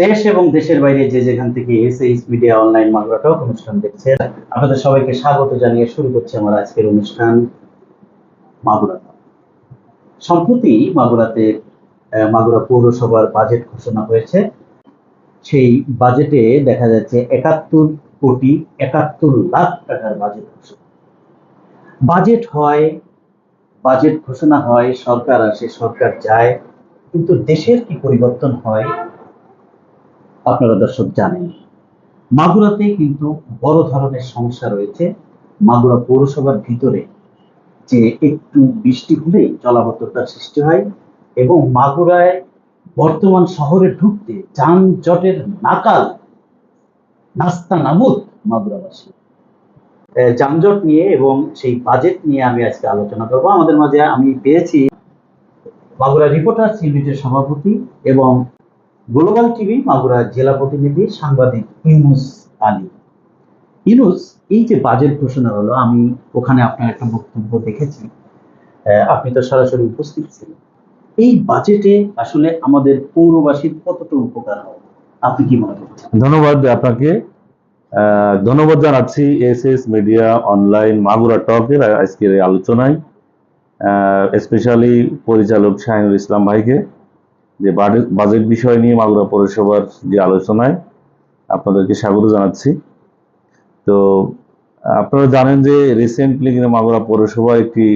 দেশ এবং দেশের বাইরে যে যেখান থেকে SH media online Magura talk অনুষ্ঠান দেখছেন আপনাদের সবাইকে স্বাগত জানিয়ে শুরু করছি আমার আজকের অনুষ্ঠান মাগুরা। সম্প্রতি মাগুরাতে মাগুরা পৌরসভার বাজেট ঘোষণা হয়েছে। সেই বাজেটে দেখা যাচ্ছে একাত্তর কোটি একাত্তর লাখ টাকার বাজেট ঘোষণা। বাজেট হয় বাজেট ঘোষণা হয়, সরকার আসে, সরকার যায়, কিন্তু দেশের কি পরিবর্তন হয় আপনারা দর্শক জানেন। মাগুরাতে কিন্তু বড় ধরনের সমস্যা রয়েছে। মাগুরা পৌরসভার ভিতরে যে একটু বৃষ্টি হলেই জলাবদ্ধতার সৃষ্টি হয় এবং মাগুরায় বর্তমান শহরে ঢুকতে যানজটের নাকাল, নাস্তা নাবুদ মাগুরাবাসী। যানজট নিয়ে এবং সেই বাজেট নিয়ে আমি আজকে আলোচনা করব। আমাদের মাঝে আমি পেয়েছি মাগুরা রিপোর্টার্স ইউনিটের সভাপতি এবং গ্লোবাল টিভি, মাগুরা জেলা প্রতিনিধি সাংবাদিক ইউনুস আলী। ইউনুস, এই যে বাজেট ঘোষণা হলো, আমি ওখানে আপনার একটা বক্তব্য দেখেছি। আপনি তো সরাসরি উপস্থিত ছিলেন। এই বাজেটে আসলে আমাদের পৌরবাসীর কতটা উপকার হবে? আপনি কি মনে করছেন? ধন্যবাদ আপনাকে। ধন্যবাদ জানাচ্ছি S S media, online, Magura টকের আজকের আলোচনায়। স্পেশালি পরিচালক শাহিনুল ইসলাম ভাইকে। যে বাজেট- বিষয় নিয়ে মাগুরা পৌরসভার যে আলোচনায় আপনাদেরকে স্বাগত জানাচ্ছি। তো, আপনারা জানেন যে রিসেন্টলি কিন্তু মাগুরা পৌরসভা একটি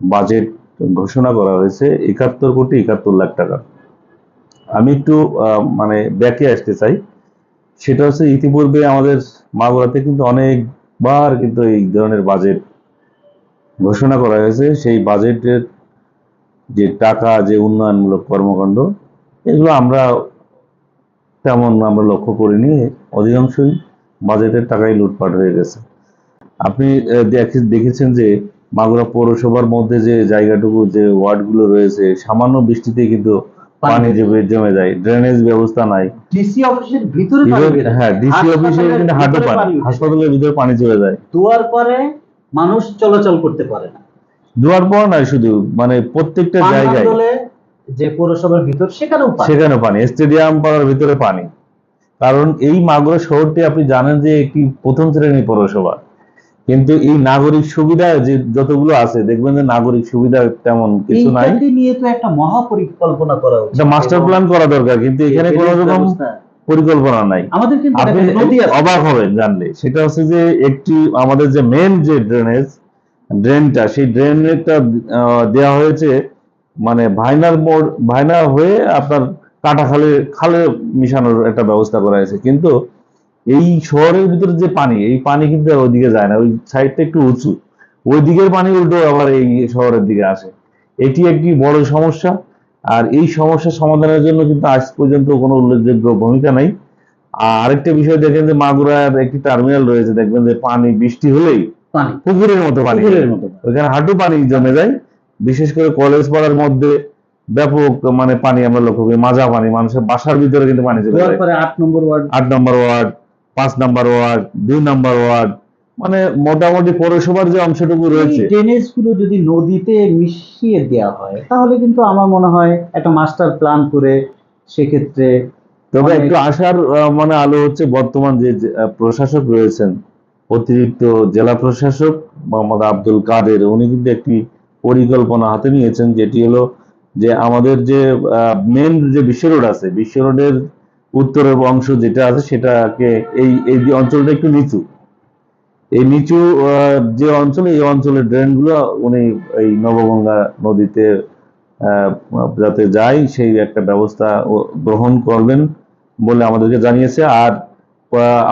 বাজেট ঘোষণা করা হয়েছে, একাত্তর কোটি একাত্তর লাখ টাকা। আমি একটু মানে ব্যাকে আসতে চাই। সেটা হচ্ছে ইতিপূর্বে আমাদের মাগুরাতে কিন্তু অনেকবার কিন্তু এই ধরনের বাজেট ঘোষণা করা হয়েছে। সেই বাজেটের যে টাকা যে উন্নয়নমূলক কর্মকাণ্ড এগুলো আমরা তেমন আমরা লক্ষ্য করিনি। অধিকাংশই বাজেটের টাকাই লুটপাট হয়ে গেছে। আপনি দেখেছেন যে মাগুরা পৌরসভার মধ্যে যে জায়গাটুকু যে ওয়ার্ডগুলো রয়েছে সামান্য বৃষ্টিতে কিন্তু পানি জমে জমে যায়। ড্রেনেজ ব্যবস্থা নাই। ডিসি অফিসের ভিতরে হয়। ডিসি অফিসে হাসপাতালের কিন্তু হাঁটু ভিতরে পানি। পানি উঠে। হাসপাতালের ভিতরে পানি চলে যায়। দুয়ার পরে মানুষ চলাচল করতে পারে না। দুয়ার পর নয় শুধু মানে প্রত্যেকটা জায়গায়। যে পৌরসভার ভিতর সেখানেও পানি। সেখানে পানি স্টেডিয়াম পাড়ার ভিতরে পানি। কারণ এই মাগুরা শহরটি আপনি জানেন যে একটি প্রথম শ্রেণির পৌরসভা। কিন্তু এই নাগরিক সুবিধা যে যতগুলো আছে দেখবেন যে নাগরিক সুবিধা তেমন কিছু নাই। নিয়ে তো একটা মহা পরিকল্পনা করা উচিত মাস্টার প্ল্যান করা দরকার কিন্তু এখানে কোনো রকম পরিকল্পনা নাই। আমাদের কিন্তু অবাক হবেন জানলে। সেটা হচ্ছে যে একটি আমাদের যে মেন যে ড্রেনেজ ড্রেনটা সেই ড্রেনটা দেওয়া হয়েছে মানে ভাইনার মোড়, ভাইনা হয়ে আপনার কাটা খালে খালে মিশানোর একটা ব্যবস্থা করা হয়েছে। কিন্তু এই শহরের ভিতরে যে পানি, এই পানি কিন্তু আর ওইদিকে যায় না, ওই সাইডটা একটু উঁচু। ওই দিকের পানি উল্টো আবার এই শহরের দিকে আসে। এটি একটি বড় সমস্যা, আর এই সমস্যা সমাধানের জন্য কিন্তু আজ পর্যন্ত কোনো উল্লেখযোগ্য ভূমিকা নাই। আর আরেকটা বিষয় দেখেন যে মাগুরার একটি টার্মিনাল রয়েছে, দেখবেন যে পানি বৃষ্টি হলেই পানি। পুকুরের মতো পানি। পুকুরের মতো ওইখানে হাঁটু পানি জমে যায়। বিশেষ করে কলেজ পাড়ার মধ্যে ব্যাপক মানে পানি আমরা লক্ষ্য করি মাজা পানি মানুষের বাসার ভিতরে কিন্তু পানি চলে যায়। আট নম্বর ওয়ার্ড। আট নম্বর ওয়ার্ড পাঁচ নম্বর ওয়ার্ড দুই নম্বর ওয়ার্ড মানে মোটামুটি পৌরসভার যে অংশটুকু রয়েছে। ড্রেনেজগুলো যদি নদীতে মিশিয়ে দেওয়া হয় তাহলে কিন্তু আমার মনে হয় একটা মাস্টার প্ল্যান করে সেক্ষেত্রে তবে একটু আশার মানে আলো হচ্ছে বর্তমান যে, প্রশাসক রয়েছেন। অতিরিক্ত জেলা প্রশাসক মোহাম্মদ আব্দুল কাদের, উনি কিন্তু একটি পরিকল্পনা হাতে নিয়েছেন, যেটি হলো যে আমাদের যে মেন যে বিশ্ব রোড আছে, বিশ্ব রোডের উত্তরের অংশ যেটা আছে সেটাকে এই এই অঞ্চলটা একটু নিচু। এই নিচু যে অঞ্চল, এই অঞ্চলের ড্রেনগুলো উনি এই নবগঙ্গা নদীতে যাতে যায়, সেই একটা ব্যবস্থা গ্রহণ করবেন বলে আমাদেরকে জানিয়েছে। আর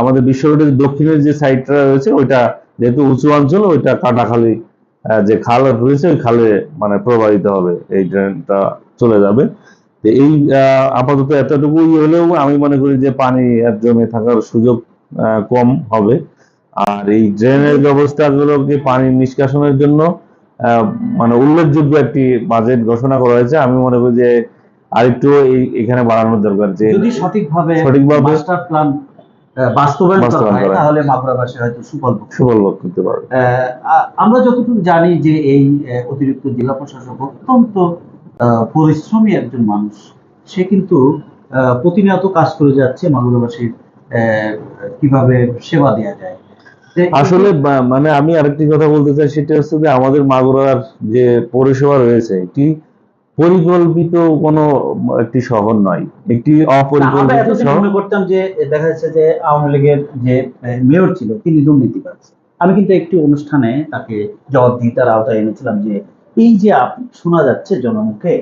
আমাদের বিশ্ব রোডের দক্ষিণের যে সাইডটা রয়েছে ওইটা যেহেতু উঁচু অঞ্চল ওইটা কাটাখালি যে খাল রয়েছে ওই খালে মানে প্রবাহিত হবে এই ড্রেনটা চলে যাবে। তো এই আপাতত এতটুকুই হলেও আমি মনে করি যে পানি জমে থাকার সুযোগ কম হবে। আর এই ড্রেনের ব্যবস্থাগুলোকে পানি নিষ্কাশনের জন্য আহ, মানে উল্লেখযোগ্য একটি বাজেট ঘোষণা করা হয়েছে। আমি মনে করি যে আরেকটু এখানে বাড়ানোর দরকার যে সঠিকভাবে সঠিকভাবে মাস্টার প্ল্যান বাস্তবায়ন করা হয় তাহলে মাগুরাবাসী হয়তো সুফল সুফল ভোগ করতে পারবে। আমরা যতটুকু জানি যে এই অতিরিক্ত জেলা প্রশাসক অত্যন্ত পরিশ্রমী একজন মানুষ। সে কিন্তু প্রতিনিয়ত কাজ করে যাচ্ছে মাগুরাবাসীর কীভাবে সেবা দেওয়া যায়। আসলে মানে আমি আরেকটি কথা বলতে চাই সেটা হচ্ছে যে আমাদের মাগুরার যে পৌরসভা রয়েছে এটি পরিকল্পিত কোনো একটি শহর নয় একটি অপরিকল্পিত শহর। মনে করতাম যে দেখা যাচ্ছে যে আওয়ামী লীগের যে মেয়র ছিল তিনি দুর্নীতিবাজ আমি কিন্তু একটি অনুষ্ঠানে তাকে জবাবদিহিতার আওতায় এনেছিলাম যে এই যে আপনি শোনা যাচ্ছে জনমুখে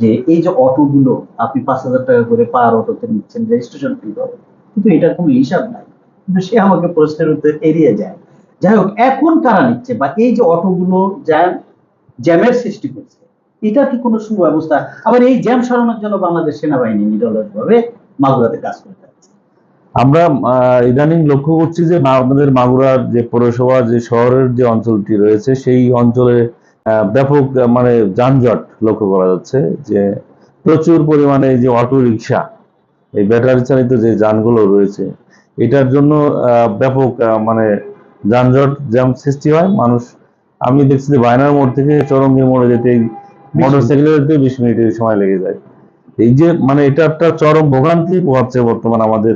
যে এই যে অটোগুলো আপনি পাঁচ হাজার টাকা করে পার অটোতে নিচ্ছেন রেজিস্ট্রেশন ফি পাবেন কিন্তু এটার কোনো হিসাব নাই। কিন্তু সে আমাকে প্রশ্নের উত্তর এড়িয়ে যায়। যাই হোক এখন কারা নিচ্ছে বা এই যে অটোগুলো জ্যাম জ্যামের সৃষ্টি করছে এটা কি কোনো সুব্যবস্থা? আবার এই জ্যাম সরানোর জন্য বাংলাদেশ সেনাবাহিনী নিরলসভাবে মাগুরাতে কাজ করে আমরা ইদানিং লক্ষ্য করছি যে আমাদের মাগুরার যে পৌরসভা, যে শহরের যে অঞ্চলটি রয়েছে, সেই অঞ্চলে ব্যাপক মানে যানজট লক্ষ্য করা যাচ্ছে যে প্রচুর পরিমাণে যে অটো রিক্সা এই ব্যাটারি চালিত যে যানগুলো রয়েছে, এটার জন্য ব্যাপক মানে যানজট জ্যাম সৃষ্টি হয়। মানুষ, আমি দেখছি যে বায়নার মোড় থেকে চরঙ্গের মোড়ে যেতে মোটর সাইকেলে যেতে বিশ মিনিটের সময় লেগে যায়। এই যে মানে এটা একটা চরম ভোগান্তি পোহাচ্ছে বর্তমান আমাদের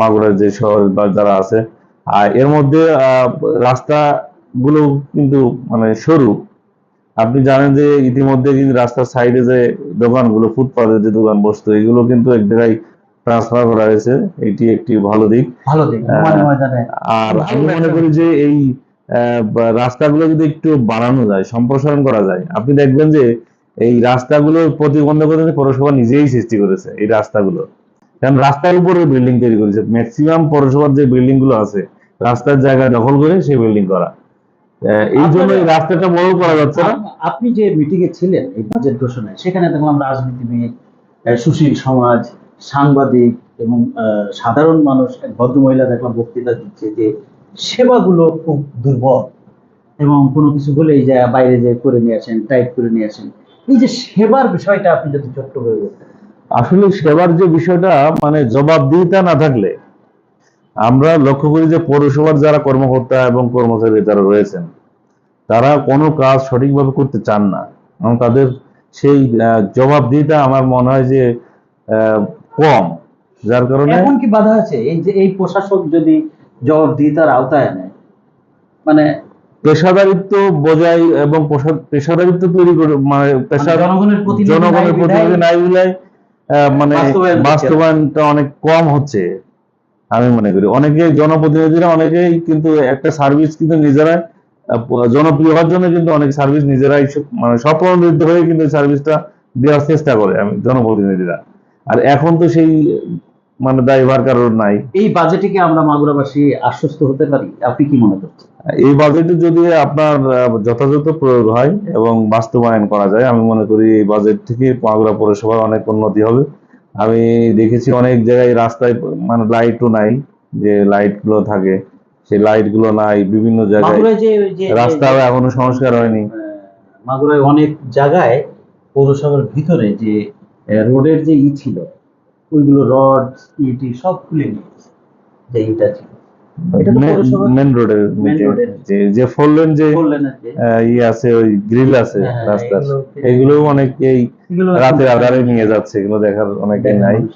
মাগুরার যে শহর বা যারা আছে। আর এর মধ্যে রাস্তাগুলো কিন্তু মানে সরু। আপনি জানেন যে ইতিমধ্যে কিন্তু রাস্তার সাইডে যে দোকানগুলো ফুটপাথের যে দোকান বসতো এগুলো কিন্তু এক জায়গায় ট্রান্সফার করা হয়েছে। এটি একটি ভালো দিক। ভালো দিক আর আমি মনে করি যে এই রাস্তাগুলো যদি একটু বাড়ানো যায় সম্প্রসারণ করা যায় আপনি দেখবেন যে এই রাস্তাগুলো প্রতিবন্ধকতা পৌরসভা নিজেই সৃষ্টি করেছে এই রাস্তাগুলো। কারণ রাস্তার উপরে বিল্ডিং তৈরি করেছে। ম্যাক্সিমাম পৌরসভার যে বিল্ডিংগুলো আছে রাস্তার জায়গা দখল করে সেই বিল্ডিং করা। এই জন্য রাস্তাটা বড় করা যাচ্ছে না। আপনি যে মিটিং এ ছিলেন এই বাজেট ঘোষণায় সেখানে দেখলাম রাজনীতিবিদ সুশীল সমাজ সাংবাদিক এবং আহ, সাধারণ মানুষ এক ভদ্রমহিলা দেখলাম বক্তৃতা দিচ্ছে যে সেবাগুলো খুব দুর্বল এবং কোনো কিছু হলেই যে বাইরে যে করে নিয়ে আসেন টাইপ করে নিয়ে আসেন। এই যে সেবার বিষয়টা আপনি যদি ছোট্ট করে বলতেন। আসলে সেবার যে বিষয়টা মানে জবাবদিহিতা না থাকলে আমরা লক্ষ্য করি যে পৌরসভার যারা কর্মকর্তা এবং কর্মচারী যারা রয়েছেন তারা কোনো কাজ সঠিকভাবে করতে চান না। এবং তাদের সেই জবাবদিহিতা আমার মনে হয় যে আহ, কম। যার কারণে এখন কি বাধা আছে? এই যে এই প্রশাসক যদি জবাবদিহিতার আওতায় নেয় মানে পেশাদারিত্ব বজায় এবং পেশাদারিত্ব তৈরি করে মানে পেশা জনগণের প্রতিনিধি নাই জনগণের বিধায় নাই বিধায়, মানে বাস্তবায়ন বাস্তবায়নটা অনেক কম হচ্ছে আমি মনে করি। অনেকে জনপ্রতিনিধিরা অনেকেই কিন্তু একটা সার্ভিস কিন্তু প- জনপ্রিয় হওয়ার জন্য কিন্তু অনেক সার্ভিস নিজেরাই মানে স্বপ্রণোদিত হয়ে কিন্তু সার্ভিসটা দেওয়ার চেষ্টা করে আমি জনপ্রতিনিধিরা। আর এখন তো সেই মানে দায়ভার কারোর নাই। এই বাজেটে কি আমরা মাগুরাবাসী আশ্বস্ত হতে পারি? আপনি কি মনে করছেন? এই বাজেটে যদি আপনার যথাযথ প্রয়োগ হয় এবং বাস্তবায়ন করা যায় আমি মনে করি এই বাজেট থেকে মাগুরা পৌরসভার অনেক উন্নতি হবে। আমি দেখেছি অনেক জায়গায় রাস্তায় মানে লাইটও নাই যে লাইটগুলো থাকে। সেই লাইটগুলো নাই বিভিন্ন জায়গায়। রাস্তাও এখনও সংস্কার হয়নি। মাগুরায় অনেক জায়গায় পৌরসভার ভিতরে যে রোডের যে ই ছিল ওইগুলো রড ইটি সব খুলে নিয়েছে যে ইটা ছিল। এটা মেন রোডের যে যে ফোর লেন ই আছে ওই গ্রিল আছে হ্যাঁ, রাস্তার। এগুলো- অনেকেই রাতের আধারে নিয়ে যাচ্ছে এগুলো দেখার অনেকেই নাই।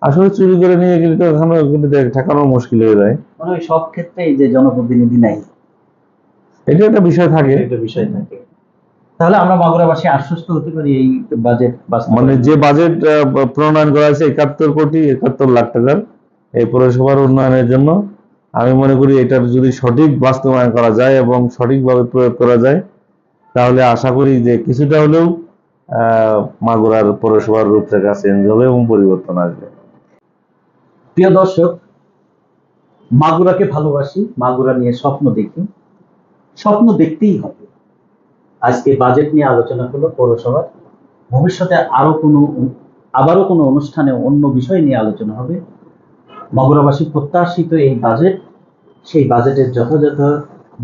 আসলে চুরি করে নিয়ে গেলে তো ওখানে কিন্তু ঠেকানো মুশকিল হয়ে যায়। মানে ওই সব ক্ষেত্রে এই যে জনপ্রতিনিধি নাই। এটা একটা বিষয় থাকে। একটা বিষয় থাকে। তাহলে আমরা মাগুরাবাসী আশ্বস্ত হতে পারি এই বাজেট মানে যে বাজেট প্রণয়ন করা হয়েছে একাত্তর কোটি একাত্তর লাখ টাকার এই পৌরসভার উন্নয়নের জন্য। আমি মনে করি এটার যদি সঠিক বাস্তবায়ন করা যায় এবং সঠিকভাবে প্রয়োগ করা যায় তাহলে আশা করি যে কিছুটা হলেও মাগুরার পৌরসভার রূপরেখা চেঞ্জ হবে এবং পরিবর্তন আসবে। প্রিয় দর্শক মাগুরাকে ভালোবাসি মাগুরা নিয়ে স্বপ্ন দেখি। স্বপ্ন দেখতেই হবে। আজকে বাজেট নিয়ে আলোচনা হলো পৌরসভার। ভবিষ্যতে আরও কোনো আবারও কোনো অনুষ্ঠানে অন্য বিষয় নিয়ে আলোচনা হবে। মাগুরাবাসী প্রত্যাশিত এই বাজেট সেই বাজেটের যথাযথ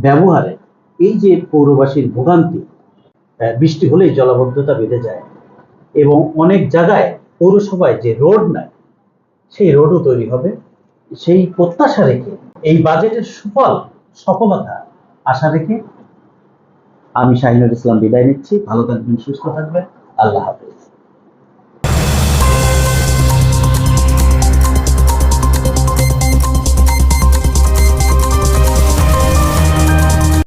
ব্যবহারে এই যে পৌরবাসীর ভোগান্তি বৃষ্টি হলেই জলাবদ্ধতা বেঁধে যায় এবং অনেক জায়গায় পৌরসভায় যে রোড নাই, সেই রোডও তৈরি হবে। সেই প্রত্যাশা রেখে এই বাজেটের সুফল, সফলতা আশা রেখে আমি শাহিনুর ইসলাম বিদায় নিচ্ছি। ভালো থাকবেন সুস্থ থাকবেন। আল্লাহ হাফেজ।